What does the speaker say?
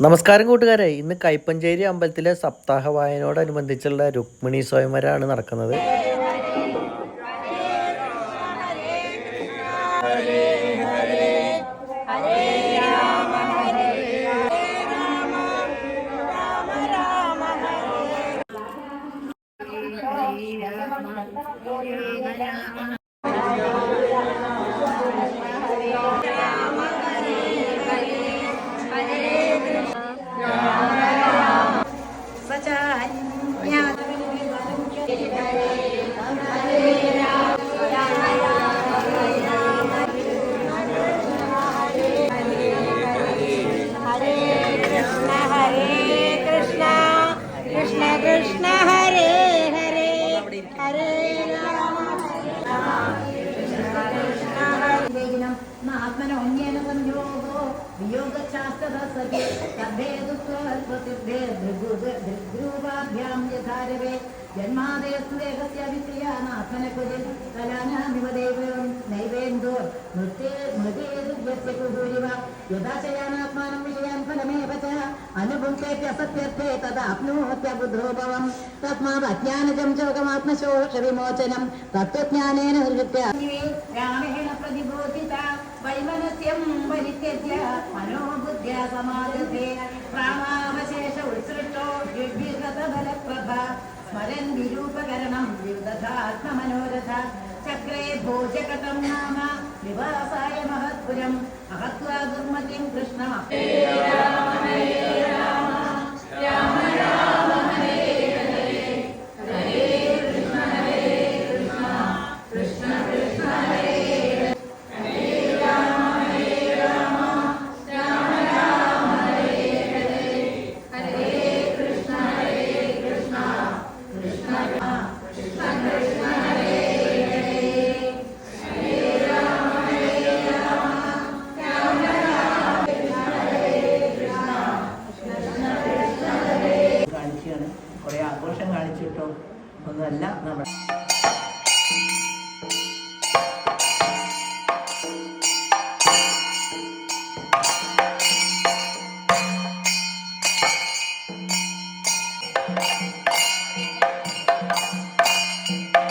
നമസ്കാരം കൂട്ടുകാരെ ഇന്ന് കൈപ്പഞ്ചേരി അമ്പലത്തിലെ സപ്താഹ വായനയോടനുബന്ധിച്ചുള്ള രുക്മിണി സ്വയംവരാണ് നടക്കുന്നത് ദൃഗ്രൂപാഭ്യാം യഥാരവേ. ജന്മാദയസ്തു ദേഹസ്യ വിക്രിയാനാത്മനകുതിൽ കലാനാമിവദേവം നൈവേന്ദോ മൃത്യേ മൃതേതുഭ്യസ്യ കുതൂരിവ. യഥാ ശയാനാത്മാനം വിഷയാൻ ഫലമേവ ച അനുഭുക്തേത്യസത്യർത്ഥേ തദാപ്നോത്യബുദ്ധോഭവം തസ്മാത് അജ്ഞാനജം ചോകമാത്മശോഷ വിമോചനം തത്വജ്ഞാനേന നിർവൃത്യ രാമേണ പ്രതിബോധിത വൈമനസ്യം പരിത്യജ്യ മനോബുദ്ധ്യ സമാധത്തെ പ്രാണാവശേഷ ഉത്സൃഷ്ടോ ദിവ്യഗതബലപ്രഭ चक्रे വിരൂപകരണം नाम ചക്രേ ഭോജകടം നാമ നിവാസായ മഹത്പുരം കാണിക്കുകയാണ് കുറെ ആഘോഷം കാണിച്ചിട്ടോ ഒന്നല്ല നമ്മൾ